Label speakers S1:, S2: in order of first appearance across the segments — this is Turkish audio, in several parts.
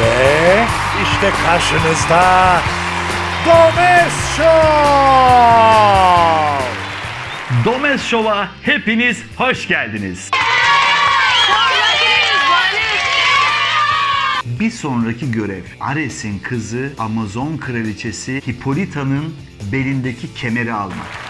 S1: Ve işte karşınızda Gomez Show!
S2: Domez Show'a hepiniz hoş geldiniz. Bir sonraki görev Ares'in kızı Amazon kraliçesi Hippolyta'nın belindeki kemeri almak.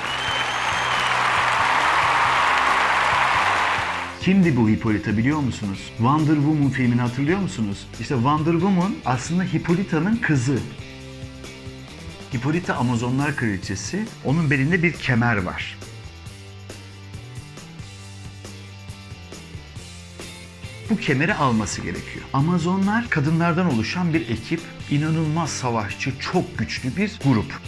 S2: Kimdi bu Hippolyta biliyor musunuz? Wonder Woman filmini hatırlıyor musunuz? İşte Wonder Woman aslında Hippolyta'nın kızı. Hippolyta Amazonlar kraliçesi. Onun belinde bir kemer var. bu kemeri alması gerekiyor. Amazonlar kadınlardan oluşan bir ekip, inanılmaz savaşçı, çok güçlü bir grup.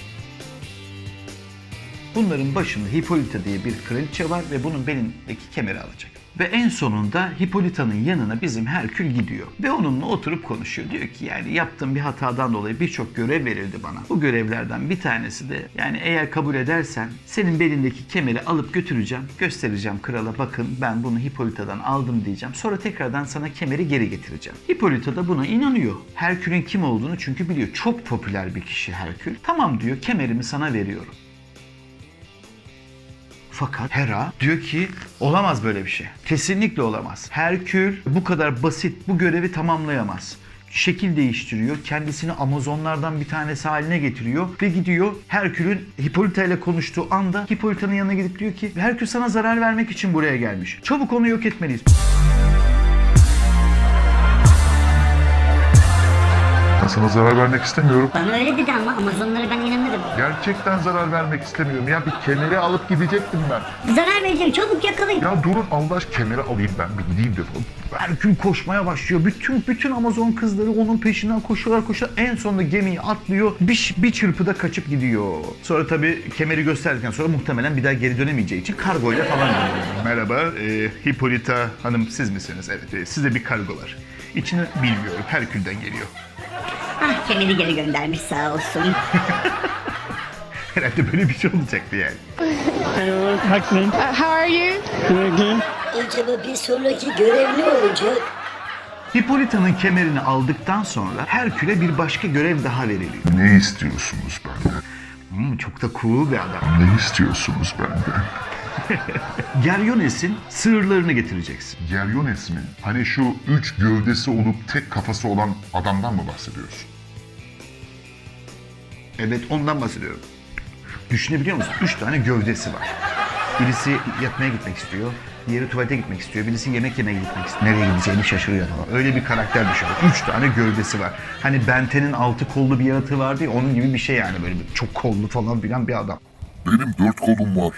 S2: Bunların başında Hippolyta diye bir kraliçe var ve bunun belindeki kemeri alacak. Ve en sonunda Hippolyta'nın yanına bizim Herkül gidiyor. Ve onunla oturup konuşuyor. Diyor ki yani yaptığım bir hatadan dolayı birçok görev verildi bana. Bu görevlerden bir tanesi de yani eğer kabul edersen senin belindeki kemeri alıp götüreceğim. Göstereceğim krala bakın ben bunu Hippolyta'dan aldım diyeceğim. Sonra tekrardan sana kemeri geri getireceğim. Hippolyta da buna inanıyor. Herkül'ün kim olduğunu çünkü biliyor. Çok popüler bir kişi Herkül. Tamam diyor kemerimi sana veriyorum. Fakat Hera diyor ki olamaz böyle bir şey. Kesinlikle olamaz. Herkül bu kadar basit bu görevi tamamlayamaz. Şekil değiştiriyor. Kendisini Amazonlardan bir tanesi haline getiriyor ve gidiyor Herkül'ün Hippolyta ile konuştuğu anda Hippolyta'nın yanına gidip diyor ki Herkül sana zarar vermek için buraya gelmiş. Çabuk onu yok etmeliyiz.
S3: Ben sana zarar vermek istemiyorum.
S4: Bana öyle dedi ama Amazonlara ben inanırım.
S3: Gerçekten zarar vermek istemiyorum. Ya bir kemeri alıp gidecektim ben.
S4: Zarar vereceğim çabuk yakalayın.
S3: Ya durun Allah aşkına kemeri alayım ben bir gideyim dedim.
S2: Herkül koşmaya başlıyor. Bütün bütün Amazon kızları onun peşinden koşuyorlar koşuyorlar. En sonunda gemiyi atlıyor. Bir, bir çırpıda kaçıp gidiyor. Sonra tabii kemeri gösterdikten sonra muhtemelen bir daha geri dönemeyeceği için kargoyla falan dönüyor. Merhaba, e, Hippolyta Hanım siz misiniz? Evet, e, size bir kargo var. İçini bilmiyorum, Herkül'den geliyor.
S4: Ah kemeri geri göndermiş sağ olsun.
S2: Herhalde böyle bir şey olacaktı yani.
S5: Uh, how are you?
S4: Acaba bir sonraki görev ne olacak?
S2: Hippolyta'nın kemerini aldıktan sonra Herkül'e bir başka görev daha veriliyor.
S3: Ne istiyorsunuz benden?
S2: Hmm, çok da cool bir adam.
S3: Ne istiyorsunuz benden?
S2: Geryones'in sığırlarını getireceksin.
S3: Geryones mi? Hani şu üç gövdesi olup tek kafası olan adamdan mı bahsediyorsun?
S2: Evet ondan bahsediyorum. Düşünebiliyor musun? Üç tane gövdesi var. Birisi yatmaya gitmek istiyor. Diğeri tuvalete gitmek istiyor. Birisi yemek yemeye gitmek istiyor. Nereye gideceğini şaşırıyor falan. Öyle bir karakter düşün. Üç tane gövdesi var. Hani Benten'in altı kollu bir yaratığı vardı ya onun gibi bir şey yani. Böyle bir çok kollu falan filan bir adam.
S3: Benim dört kolum var.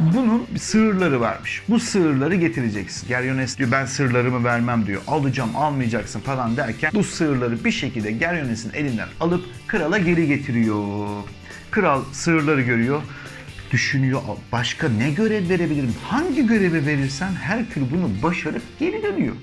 S2: Bunun sığırları varmış. Bu sığırları getireceksin. Geryones diyor ben sığırlarımı vermem diyor. Alacağım almayacaksın falan derken bu sığırları bir şekilde Geryones'in elinden alıp krala geri getiriyor. Kral sığırları görüyor. Düşünüyor başka ne görev verebilirim? Hangi görevi verirsem Herkül bunu başarıp geri dönüyor.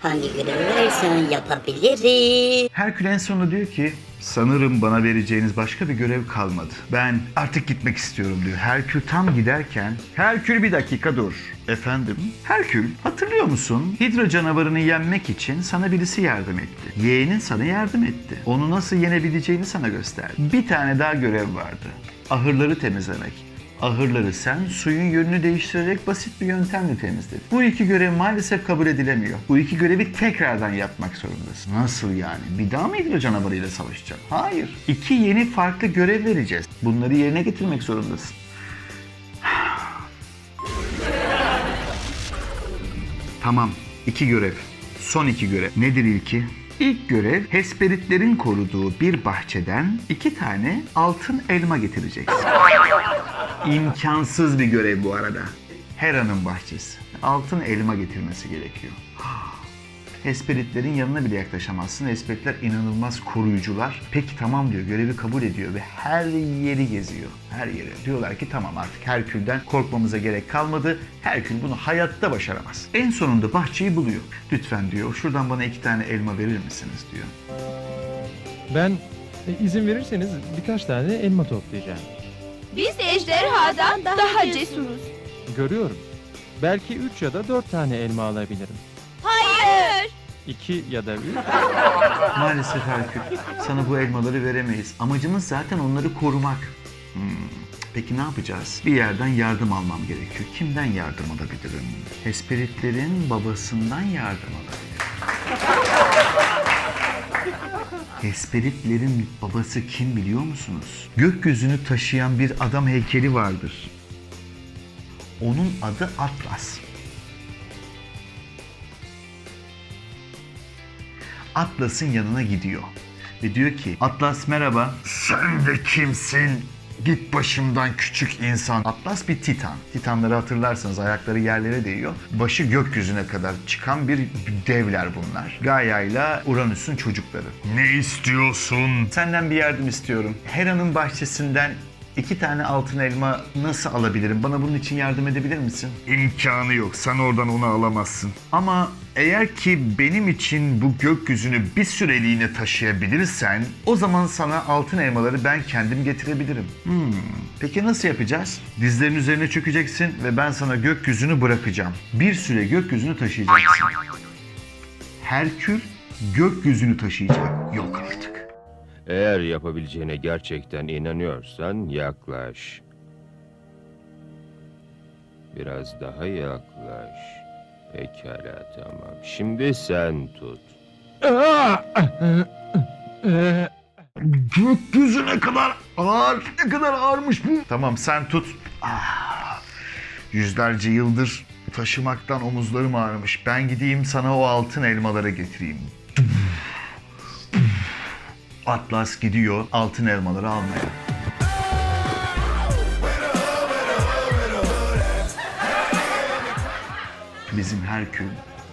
S4: Hangi görevi versen yapabilirim.
S2: Herkül en sonunda diyor ki sanırım bana vereceğiniz başka bir görev kalmadı. Ben artık gitmek istiyorum diyor. Herkül tam giderken Herkül bir dakika dur. Efendim? Herkül hatırlıyor musun? Hidra canavarını yenmek için sana birisi yardım etti. Yeğenin sana yardım etti. Onu nasıl yenebileceğini sana gösterdi. Bir tane daha görev vardı. Ahırları temizlemek. Ahırları sen suyun yönünü değiştirerek basit bir yöntemle temizledin. Bu iki görev maalesef kabul edilemiyor. Bu iki görevi tekrardan yapmak zorundasın. Nasıl yani? Bir daha mı Hidra canavarıyla savaşacaksın? Hayır. İki yeni farklı görev vereceğiz. Bunları yerine getirmek zorundasın. Tamam. iki görev. Son iki görev. Nedir ilki? İlk görev Hesperitlerin koruduğu bir bahçeden iki tane altın elma getireceksin. İmkansız bir görev bu arada. Hera'nın bahçesi. Altın elma getirmesi gerekiyor. Hesperitlerin yanına bile yaklaşamazsın. Hesperitler inanılmaz koruyucular. Peki tamam diyor, görevi kabul ediyor ve her yeri geziyor. Her yeri. Diyorlar ki tamam artık Herkül'den korkmamıza gerek kalmadı. Herkül bunu hayatta başaramaz. En sonunda bahçeyi buluyor. Lütfen diyor, şuradan bana iki tane elma verir misiniz diyor.
S5: Ben e, izin verirseniz birkaç tane elma toplayacağım.
S6: Biz ejderhadan daha cesuruz.
S7: Görüyorum. Belki 3 ya da 4 tane elma alabilirim.
S6: Hayır.
S7: 2 ya da 3.
S2: Maalesef Herkül. Sana bu elmaları veremeyiz. Amacımız zaten onları korumak. Hmm, Peki ne yapacağız? Bir yerden yardım almam gerekiyor. Kimden yardım alabilirim? Hesperitlerin babasından yardım alabilirim. Hesperitlerin babası kim biliyor musunuz? Gökyüzünü taşıyan bir adam heykeli vardır. Onun adı Atlas. Atlas'ın yanına gidiyor. Ve diyor ki Atlas merhaba. Sen de kimsin? Git başımdan küçük insan. Atlas bir titan. Titanları hatırlarsanız ayakları yerlere değiyor. Başı gökyüzüne kadar çıkan bir devler bunlar. Gaia ile Uranüs'ün çocukları. Ne istiyorsun? Senden bir yardım istiyorum. Hera'nın bahçesinden İki tane altın elma nasıl alabilirim? Bana bunun için yardım edebilir misin? İmkanı yok. Sen oradan onu alamazsın. Ama eğer ki benim için bu gökyüzünü bir süreliğine taşıyabilirsen o zaman sana altın elmaları ben kendim getirebilirim. Hmm. Peki nasıl yapacağız? Dizlerin üzerine çökeceksin ve ben sana gökyüzünü bırakacağım. Bir süre gökyüzünü taşıyacaksın. Herkül gökyüzünü taşıyacak. Yok artık.
S8: Eğer yapabileceğine gerçekten inanıyorsan yaklaş. Biraz daha yaklaş. Pekala tamam. Şimdi sen tut.
S2: Gökyüzü ne kadar ağır, ne kadar ağırmış bu. Tamam sen tut. Ah, yüzlerce yıldır taşımaktan omuzlarım ağrımış. Ben gideyim sana o altın elmaları getireyim. Atlas gidiyor altın elmaları almaya. Bizim Herkül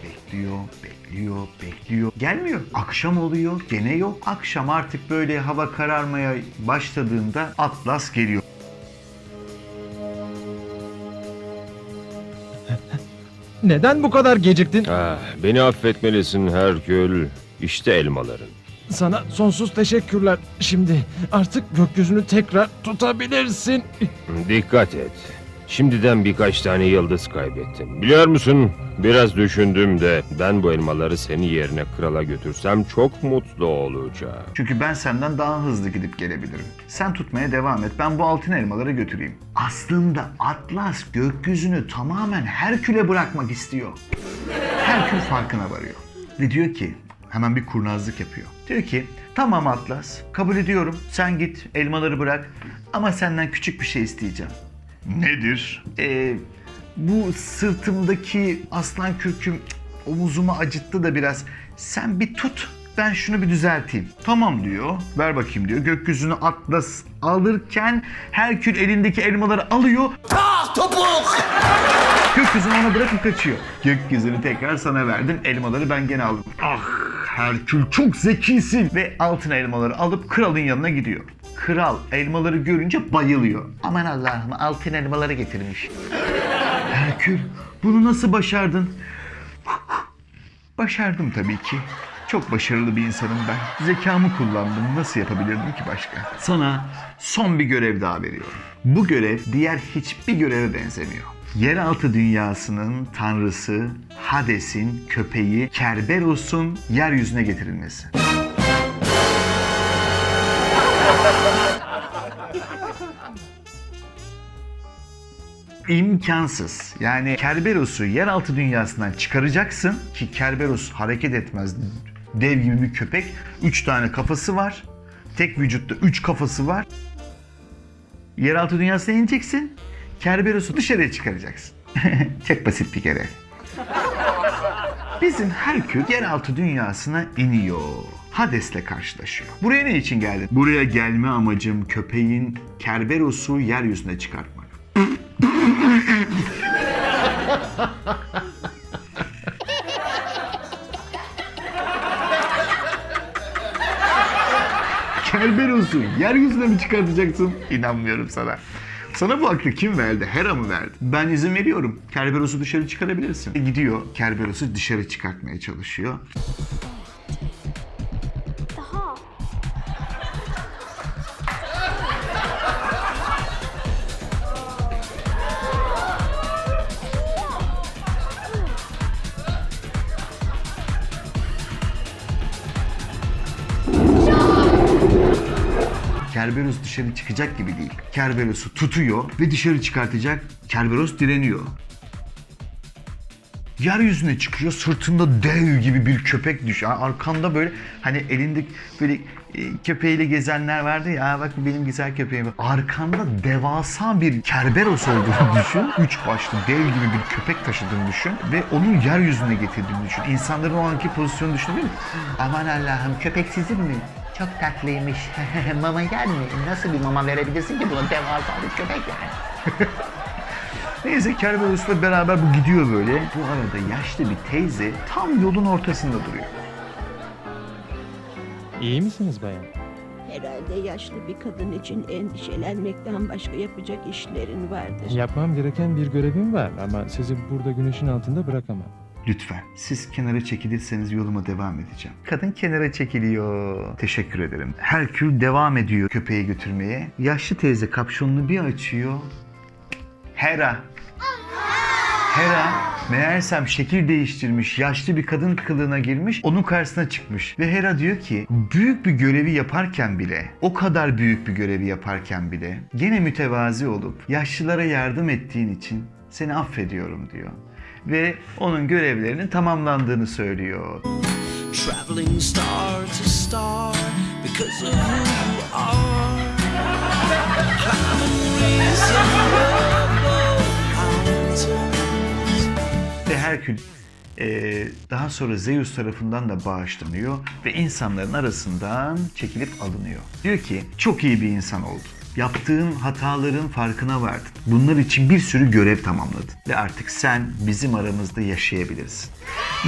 S2: bekliyor, bekliyor, bekliyor. Gelmiyor. Akşam oluyor, gene yok. Akşam artık böyle hava kararmaya başladığında Atlas geliyor.
S7: Neden bu kadar geciktin?
S8: Ah, beni affetmelisin Herkül. İşte elmaların.
S7: Sana sonsuz teşekkürler. Şimdi artık gökyüzünü tekrar tutabilirsin.
S8: Dikkat et. Şimdiden birkaç tane yıldız kaybettim. Biliyor musun? Biraz düşündüm de ben bu elmaları senin yerine krala götürsem çok mutlu olacağım.
S2: Çünkü ben senden daha hızlı gidip gelebilirim. Sen tutmaya devam et. Ben bu altın elmaları götüreyim. Aslında Atlas gökyüzünü tamamen Herkül'e bırakmak istiyor. Herkül farkına varıyor. Ve diyor ki, hemen bir kurnazlık yapıyor. Diyor ki, tamam Atlas, kabul ediyorum. Sen git, elmaları bırak. Ama senden küçük bir şey isteyeceğim. Nedir? Ee, bu sırtımdaki aslan kürküm cık, omuzumu acıttı da biraz. Sen bir tut, ben şunu bir düzelteyim. Tamam diyor, ver bakayım diyor. Gökyüzünü Atlas alırken Herkül elindeki elmaları alıyor. Ah topuk! Gökyüzünü ona bırakıp kaçıyor. Gökyüzünü tekrar sana verdim, elmaları ben gene aldım. Ah Herkül çok zekisin. Ve altın elmaları alıp kralın yanına gidiyor. Kral elmaları görünce bayılıyor. Aman Allah'ım altın elmaları getirmiş. Herkül bunu nasıl başardın? Başardım tabii ki. Çok başarılı bir insanım ben. Zekamı kullandım. Nasıl yapabilirdim ki başka? Sana son bir görev daha veriyorum. Bu görev diğer hiçbir göreve benzemiyor. Yeraltı dünyasının tanrısı Hades'in köpeği Kerberos'un yeryüzüne getirilmesi. İmkansız. Yani Kerberos'u yeraltı dünyasından çıkaracaksın ki Kerberos hareket etmez. Dev gibi bir köpek. Üç tane kafası var. Tek vücutta üç kafası var. Yeraltı dünyasına ineceksin. Kerberos'u dışarıya çıkaracaksın. Çok basit bir kere. Bizim Herkül yeraltı dünyasına iniyor. Hades'le karşılaşıyor. Buraya ne için geldin? Buraya gelme amacım köpeğin Kerberos'u yeryüzüne çıkartmak. Kerberos'u yeryüzüne mi çıkartacaksın? İnanmıyorum sana. Sana bu aklı kim verdi? Hera mı verdi? Ben izin veriyorum. Kerberos'u dışarı çıkarabilirsin. Gidiyor. Kerberos'u dışarı çıkartmaya çalışıyor. Dışarı çıkacak gibi değil. Kerberos'u tutuyor ve dışarı çıkartacak. Kerberos direniyor. Yeryüzüne çıkıyor sırtında dev gibi bir köpek düşüyor. Arkanda böyle hani elinde böyle e, köpeğiyle gezenler vardı ya "Aa, bak benim güzel köpeğim. Arkanda devasa bir kerberos olduğunu düşün. Üç başlı dev gibi bir köpek taşıdığını düşün. Ve onun yeryüzüne getirdiğini düşün. İnsanların o anki pozisyonu düşünebilir misin? Aman Allah'ım köpek sizin mi? Çok tatlıymış. mama yer mi? Nasıl bir mama verebilirsin ki buna devasa bir köpek yani? Neyse Kerberos'la beraber bu gidiyor böyle. Bu arada yaşlı bir teyze tam yolun ortasında duruyor.
S7: İyi misiniz bayan?
S9: Herhalde yaşlı bir kadın için endişelenmekten başka yapacak işlerin vardır.
S7: Yapmam gereken bir görevim var ama sizi burada güneşin altında bırakamam.
S2: Lütfen siz kenara çekilirseniz yoluma devam edeceğim. Kadın kenara çekiliyor. Teşekkür ederim. Herkül devam ediyor köpeği götürmeye. Yaşlı teyze kapşonunu bir açıyor. Hera. Hera meğersem şekil değiştirmiş, yaşlı bir kadın kılığına girmiş, onun karşısına çıkmış. Ve Hera diyor ki, büyük bir görevi yaparken bile, o kadar büyük bir görevi yaparken bile, gene mütevazi olup yaşlılara yardım ettiğin için seni affediyorum diyor. Ve onun görevlerinin tamamlandığını söylüyor.
S10: traveling star to star because of who you are.
S2: Ve Herkül eee, daha sonra Zeus tarafından da bağışlanıyor ve insanların arasından çekilip alınıyor. Diyor ki çok iyi bir insan oldun. Yaptığın hataların farkına vardın. Bunlar için bir sürü görev tamamladın. Ve artık sen bizim aramızda yaşayabilirsin.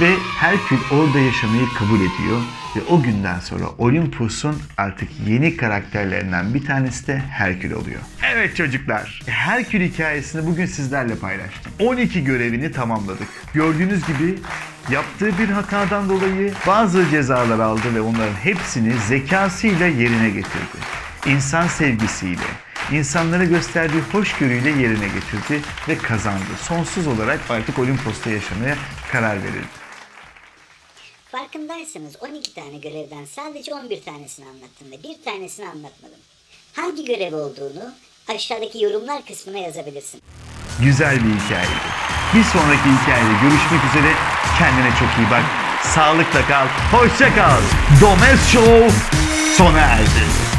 S2: Ve Herkül orada yaşamayı kabul ediyor. Ve o günden sonra Olympus'un artık yeni karakterlerinden bir tanesi de Herkül oluyor. Evet çocuklar, Herkül hikayesini bugün sizlerle paylaştım. 12 görevini tamamladık. Gördüğünüz gibi yaptığı bir hatadan dolayı bazı cezalar aldı ve onların hepsini zekasıyla yerine getirdi. İnsan sevgisiyle, insanlara gösterdiği hoşgörüyle yerine getirdi ve kazandı. Sonsuz olarak artık Olimpos'ta yaşamaya karar verildi.
S4: Farkındaysanız 12 tane görevden sadece 11 tanesini anlattım ve bir tanesini anlatmadım. Hangi görev olduğunu aşağıdaki yorumlar kısmına yazabilirsin.
S2: Güzel bir hikayeydi. Bir sonraki hikayede görüşmek üzere. Kendine çok iyi bak. Sağlıkla kal. Hoşça kal. Domes Show sona erdi.